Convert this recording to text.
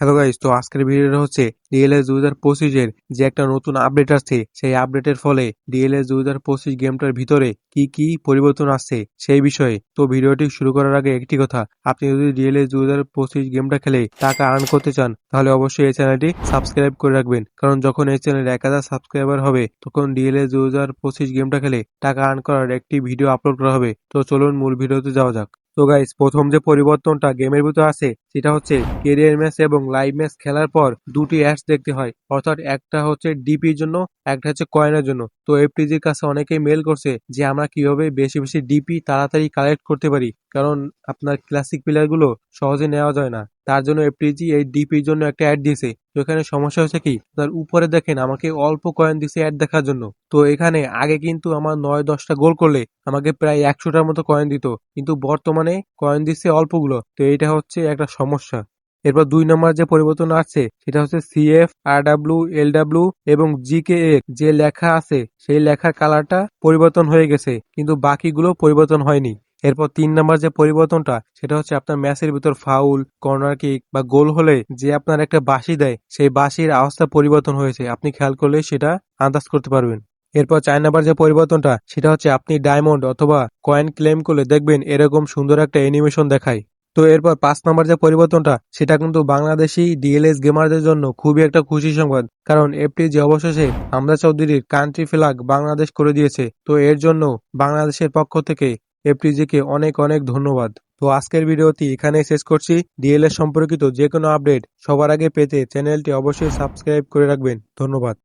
Hello guys তো আজকের ভিডিওটা হচ্ছে ডিএলএস দুই হাজার পঁচিশের যে একটা নতুন আপডেট আসছে, সেই আপডেটের ফলে ডিএলএস দুই হাজার পঁচিশ গেমটার ভিতরে কি কি পরিবর্তন আসছে সেই বিষয়ে তো ভিডিওটি শুরু করার আগে একটি কথা, আপনি যদি ডিএলএস দুই হাজার পঁচিশ গেমটা খেলে টাকা আর্ন করতে চান, তাহলে অবশ্যই এই চ্যানেলটি সাবস্ক্রাইব করে রাখবেন। কারণ যখন এই চ্যানেলে এক হাজার সাবস্ক্রাইবার হবে, তখন ডিএলএস দুই হাজার পঁচিশ গেমটা খেলে টাকা আর্ন করার একটি ভিডিও আপলোড করা হবে। তো চলুন মূল ভিডিওতে যাওয়া যাক। তো গাইস প্রথম যে পরিবর্তনটা গেমের ভিতর আছে সেটা হচ্ছে কেরিয়ার ম্যাচ এবং লাইভ ম্যাচ খেলার পর দুটি অ্যাডস দেখতে হয়। অর্থাৎ একটা হচ্ছে ডিপির জন্য, একটা হচ্ছে কয়েনের জন্য। তো এফটিজির কাছে অনেকেই মেল করছে যে, আমরা কীভাবে বেশি বেশি ডিপি তাড়াতাড়ি কালেক্ট করতে পারি? কারণ আপনার ক্লাসিক প্লেয়ারগুলো সহজে নেওয়া যায় না। তার জন্য এফটিজি এই ডিপির জন্য একটা অ্যাড দিয়েছে। তো এখানে সমস্যা হচ্ছে কি? তার উপরে দেখেন, আমাকে অল্প কয়েন দিছে অ্যাড দেখার জন্য। তো এখানে আগে কিন্তু আমার নয়, দশটা গোল করলে আমাকে প্রায় একশোটার মতো কয়েন দিত। কিন্তু বর্তমানে কয়েন দিচ্ছে অল্পগুলো। তো এটা হচ্ছে একটা সমস্যা। এরপর দুই নম্বর যে পরিবর্তন আছে, সেটা হচ্ছে সিএফ এল ডাব্লিউ এবং জিকে এ যে লেখা আছে, সেই লেখার কালারটা পরিবর্তন হয়ে গেছে, কিন্তু বাকিগুলো পরিবর্তন হয়নি। এরপর তিন নম্বর যে পরিবর্তনটা, সেটা হচ্ছে আপনার ম্যাচের ভিতর ফাউল কর্নার কিক বা গোল হলে যে আপনার একটা বাঁশি দেয়, সেই বাঁশির আওয়াজটা পরিবর্তন হয়েছে। আপনি খেয়াল করলে সেটা আন্দাজ করতে পারবেন। এরপর চার নাম্বার যে পরিবর্তনটা, সেটা হচ্ছে আপনি ডায়মন্ড অথবা কয়েন ক্লেম করলে দেখবেন এরকম সুন্দর একটা অ্যানিমেশন দেখায়। তো এরপর পাঁচ নম্বর যে পরিবর্তনটা, সেটা কিন্তু বাংলাদেশি ডিএলএস গেমারদের জন্য খুবই একটা খুশি সংবাদ। কারণ এফটিজি অবশেষে হামজা চৌধুরীর কান্ট্রি ফ্ল্যাগ বাংলাদেশ করে দিয়েছে। তো এর জন্য বাংলাদেশের পক্ষ থেকে এফটিজিকে অনেক অনেক ধন্যবাদ। তো আজকের ভিডিওটি এখানেই শেষ করছি। ডিএলএস সম্পর্কিত যে কোনো আপডেট সবার আগে পেতে চ্যানেলটি অবশ্যই সাবস্ক্রাইব করে রাখবেন। ধন্যবাদ।